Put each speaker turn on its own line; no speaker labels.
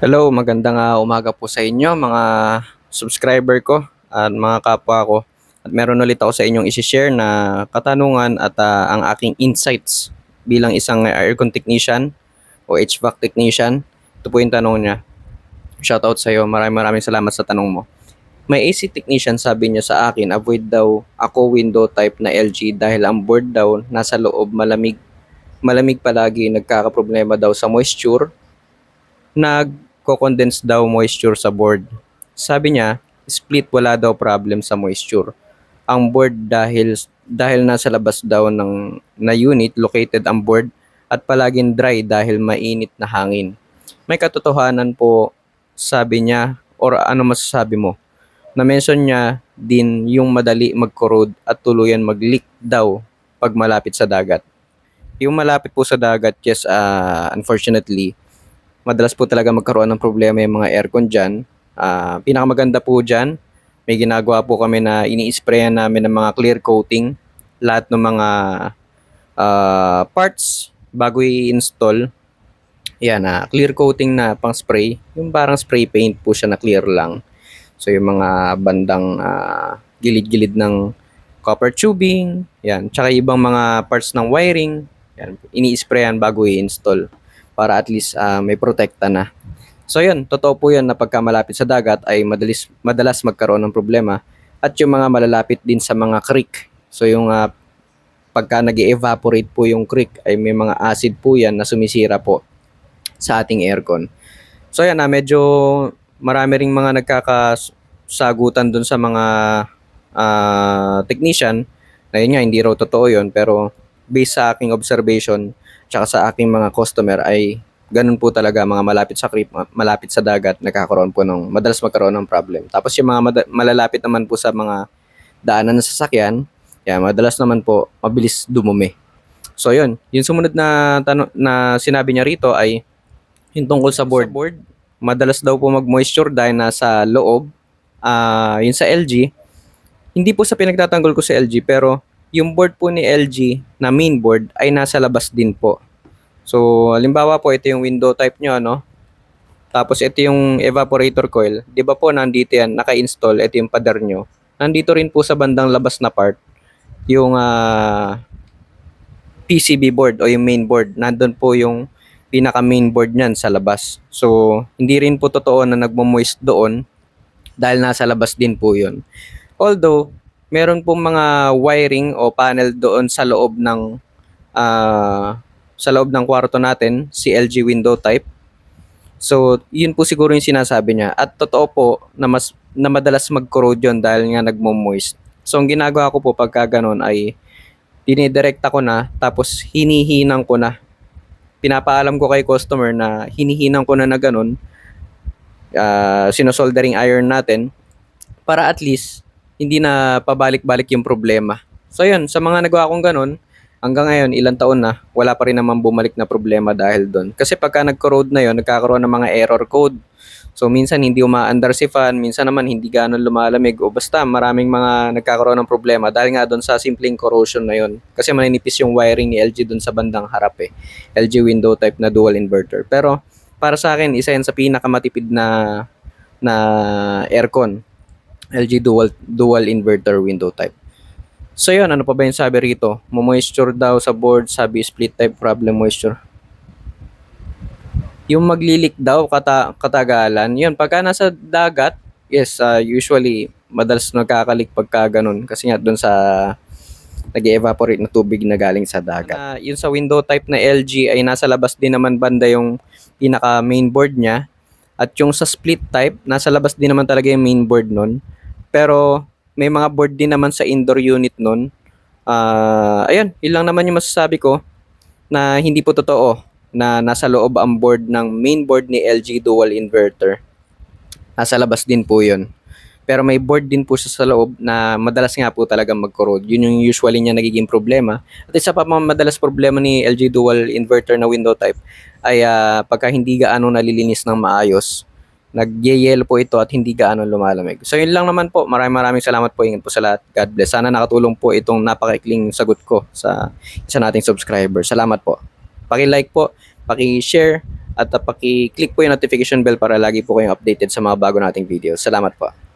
Hello, magandang ah, umaga po sa inyo mga subscriber ko at mga kapwa ko. At meron ulit ako sa inyong isi-share na katanungan at ah, ang aking insights bilang isang aircon technician o HVAC technician. Ito po yung tanong niya. Shoutout sa iyo. Maraming maraming salamat sa tanong mo. May AC technician sabi niya sa akin, avoid daw ako window type na LG dahil ang board daw nasa loob malamig malamig palagi nagkakaproblema daw sa moisture nagko-condense daw moisture sa board. Sabi niya, split wala daw problem sa moisture. Ang board dahil dahil nasa labas daw ng na unit located ang board at palaging dry dahil mainit na hangin. May katotohanan po sabi niya or ano masasabi mo? Na-mention niya din yung madali mag-corrode at tuluyan mag-leak daw pag malapit sa dagat. Yung malapit po sa dagat, yes, ah, unfortunately, madalas po talaga magkaroon ng problema yung mga aircon dyan. Ah, pinakamaganda po dyan, may ginagawa po kami na ini-sprayan namin ng mga clear coating, lahat ng mga ah, parts bago i-install. Yan, ah, clear coating na pang spray. Yung parang spray paint po siya na clear lang. So yung mga bandang ah, gilid-gilid ng copper tubing, yan. Tsaka ibang mga parts ng wiring, yan, ini-sprayan bago i-install para at least ah, may protekta na. So yun, totoo po yun na pagka malapit sa dagat ay madalis, madalas magkaroon ng problema at yung mga malalapit din sa mga creek. So yung ah, pagka nag evaporate po yung creek ay may mga acid po yan na sumisira po sa ating aircon. So yan na medyo marami ring mga nagkakasagutan dun sa mga ah, technician na yun nga hindi raw totoo yun pero based sa aking observation tsaka sa aking mga customer ay ganun po talaga mga malapit sa creek, ma- malapit sa dagat nagkakaroon po ng madalas magkaroon ng problem. Tapos yung mga mada- malalapit naman po sa mga daanan ng sasakyan, yan, madalas naman po mabilis dumumi. So yun, yung sumunod na tanong na sinabi niya rito ay yung tungkol sa board. board madalas daw po mag-moisture dahil nasa loob. Ah, yun sa LG, hindi po sa pinagtatanggol ko sa LG pero yung board po ni LG na main board ay nasa labas din po. So, halimbawa po ito yung window type nyo, ano? Tapos ito yung evaporator coil. 'Di ba po nandito yan, naka-install, ito yung pader nyo. Nandito rin po sa bandang labas na part yung ah, PCB board o yung main board. Nandun po yung pinaka main board niyan sa labas. So, hindi rin po totoo na nagmo-moist doon dahil nasa labas din po 'yon. Although, meron pong mga wiring o panel doon sa loob ng ah, sa loob ng kwarto natin, si LG window type. So, yun po siguro yung sinasabi niya. At totoo po na mas na madalas mag-corrode yun dahil nga nagmo-moist. So, ang ginagawa ko po pagka ganun ay dinidirekta ko na tapos hinihinang ko na. Pinapaalam ko kay customer na hinihinang ko na na ganun. Uh, sinosoldering iron natin para at least hindi na pabalik-balik yung problema. So yun, sa mga nagawa kong ganun, hanggang ngayon, ilang taon na, wala pa rin naman bumalik na problema dahil doon. Kasi pagka nag-corrode na yon nagkakaroon ng mga error code. So minsan hindi umaandar si fan, minsan naman hindi gano'n lumalamig o basta maraming mga nagkakaroon ng problema dahil nga doon sa simpleng corrosion na yon. Kasi maninipis yung wiring ni LG doon sa bandang harap eh. LG window type na dual inverter. Pero para sa akin, isa yan sa pinakamatipid na na aircon. LG dual dual inverter window type. So yun, ano pa ba yung sabi rito? Mo-moisture daw sa board, sabi split type problem moisture. Yung maglilik daw kata katagalan, yun pagka nasa dagat, yes, uh, usually madalas nagkakalik pagka ganun kasi nga doon sa nag-evaporate na tubig na galing sa dagat. Uh, yun sa window type na LG ay nasa labas din naman banda yung pinaka main board niya. At yung sa split type, nasa labas din naman talaga yung main board nun. Pero may mga board din naman sa indoor unit nun. Uh, ayun, ilang naman yung masasabi ko na hindi po totoo na nasa loob ang board ng main board ni LG Dual Inverter. Nasa labas din po yun. Pero may board din po sa loob na madalas nga po talaga mag-corrode. Yun yung usually niya nagiging problema. At isa pa mga madalas problema ni LG Dual Inverter na window type ay uh, pagka hindi gaano nalilinis ng maayos, nagyeyelo po ito at hindi gaano lumalamig. So yun lang naman po. Maraming maraming salamat po. Ingat po sa lahat. God bless. Sana nakatulong po itong napakaikling sagot ko sa isa nating subscriber. Salamat po. Paki-like po, paki-share at uh, paki-click po yung notification bell para lagi po kayong updated sa mga bago nating videos. Salamat po.